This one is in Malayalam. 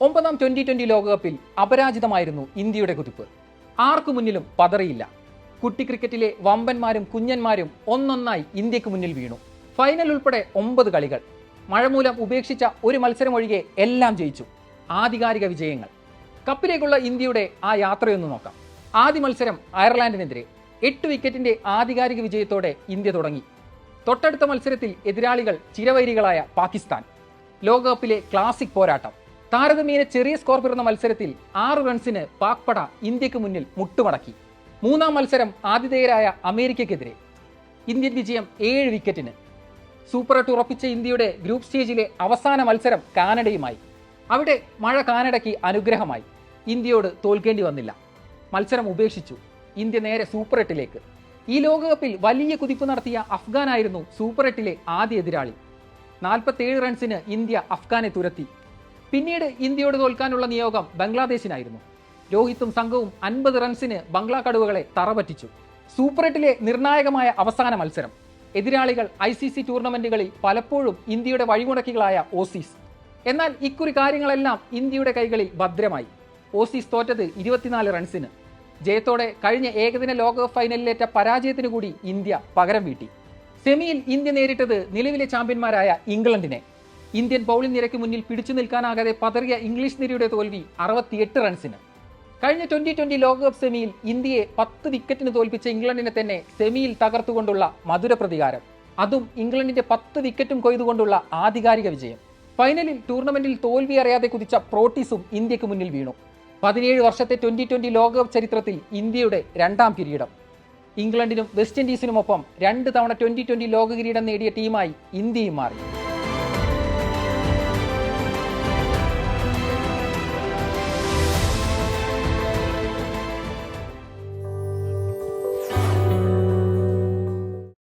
ഒമ്പതാം ട്വന്റി ട്വന്റി ലോകകപ്പിൽ അപരാജിതമായിരുന്നു ഇന്ത്യയുടെ കുതിപ്പ്. ആർക്കു മുന്നിലും പതറിയില്ല. കുട്ടി ക്രിക്കറ്റിലെ വമ്പന്മാരും കുഞ്ഞന്മാരും ഒന്നൊന്നായി ഇന്ത്യയ്ക്ക് മുന്നിൽ വീണു. ഫൈനൽ ഉൾപ്പെടെ ഒമ്പത് കളികൾ. മഴമൂലം ഉപേക്ഷിച്ച ഒരു മത്സരം ഒഴികെ എല്ലാം ജയിച്ചു. ആധികാരിക വിജയങ്ങൾ. കപ്പിലേക്കുള്ള ഇന്ത്യയുടെ ആ യാത്രയൊന്ന് നോക്കാം. ആദ്യ മത്സരം അയർലാൻഡിനെതിരെ. എട്ട് വിക്കറ്റിന്റെ ആധികാരിക വിജയത്തോടെ ഇന്ത്യ തുടങ്ങി. തൊട്ടടുത്ത മത്സരത്തിൽ എതിരാളികൾ ചിരവൈരികളായ പാകിസ്ഥാൻ. ലോകകപ്പിലെ ക്ലാസിക് പോരാട്ടം. താരതമ്യേന ചെറിയ സ്കോർ പിറന്ന മത്സരത്തിൽ ആറ് റൺസിന് പാക്പട ഇന്ത്യയ്ക്ക് മുന്നിൽ മുട്ടുമടക്കി. മൂന്നാം മത്സരം ആതിഥേയരായ അമേരിക്കയ്ക്കെതിരെ ഇന്ത്യൻ വിജയം ഏഴ് വിക്കറ്റിന് സൂപ്പർ എട്ട് ഉറപ്പിച്ച ഇന്ത്യയുടെ ഗ്രൂപ്പ് സ്റ്റേജിലെ അവസാന മത്സരം കാനഡയുമായി. അവിടെ മഴ കാനഡയ്ക്ക് അനുഗ്രഹമായി. ഇന്ത്യയോട് തോൽക്കേണ്ടി വന്നില്ല. മത്സരം ഉപേക്ഷിച്ചു. ഇന്ത്യ നേരെ സൂപ്പർ എട്ടിലേക്ക്. ഈ ലോകകപ്പിൽ വലിയ കുതിപ്പ് നടത്തിയ അഫ്ഗാനായിരുന്നു സൂപ്പർ എട്ടിലെ ആദ്യ എതിരാളി. നാൽപ്പത്തേഴ് റൺസിന് ഇന്ത്യ അഫ്ഗാനെ തുരത്തി. പിന്നീട് ഇന്ത്യയോട് തോൽക്കാനുള്ള നിയോഗം ബംഗ്ലാദേശിനായിരുന്നു. രോഹിത്തും സംഘവും അൻപത് റൺസിന് ബംഗ്ലാ കടുവകളെ തറപറ്റിച്ചു. സൂപ്പർ എട്ടിലെ നിർണായകമായ അവസാന മത്സരം. എതിരാളികൾ ഐ സി സി ടൂർണമെന്റുകളിൽ പലപ്പോഴും ഇന്ത്യയുടെ വഴിമുടക്കികളായ ഓസീസ്. എന്നാൽ ഇക്കുറി കാര്യങ്ങളെല്ലാം ഇന്ത്യയുടെ കൈകളിൽ ഭദ്രമായി. ഓസീസ് തോറ്റത് ഇരുപത്തിനാല് റൺസിന്. ജയത്തോടെ കഴിഞ്ഞ ഏകദിന ലോകകപ്പ് ഫൈനലിലേറ്റ പരാജയത്തിനു കൂടി ഇന്ത്യ പകരം വീട്ടി. സെമിയിൽ ഇന്ത്യ നേരിട്ടത് നിലവിലെ ചാമ്പ്യന്മാരായ ഇംഗ്ലണ്ടിനെ. ഇന്ത്യൻ ബൗളിംഗ് നിരയ്ക്ക് മുന്നിൽ പിടിച്ചു നിൽക്കാനാകാതെ പതറിയ ഇംഗ്ലീഷ് നിരയുടെ തോൽവി അറുപത്തിയെട്ട് റൺസിന്. കഴിഞ്ഞ ട്വന്റി ട്വന്റി ലോകകപ്പ് സെമിയിൽ ഇന്ത്യയെ പത്ത് വിക്കറ്റിന് തോൽപ്പിച്ച ഇംഗ്ലണ്ടിനെ തന്നെ സെമിയിൽ തകർത്തുകൊണ്ടുള്ള മധുര പ്രതികാരം. അതും ഇംഗ്ലണ്ടിന്റെ പത്ത് വിക്കറ്റും കൊയ്തുകൊണ്ടുള്ള ആധികാരിക വിജയം. ഫൈനലിൽ ടൂർണമെന്റിൽ തോൽവി അറിയാതെ കുതിച്ച പ്രോട്ടീസും ഇന്ത്യയ്ക്ക് മുന്നിൽ വീണു. പതിനേഴ് വർഷത്തെ ട്വന്റി ട്വന്റി ലോകകപ്പ് ചരിത്രത്തിൽ ഇന്ത്യയുടെ രണ്ടാം കിരീടം. ഇംഗ്ലണ്ടിനും വെസ്റ്റ് ഇൻഡീസിനുമൊപ്പം രണ്ട് തവണ ട്വന്റി ട്വന്റി ലോക കിരീടം നേടിയ ടീമായി ഇന്ത്യയും മാറി.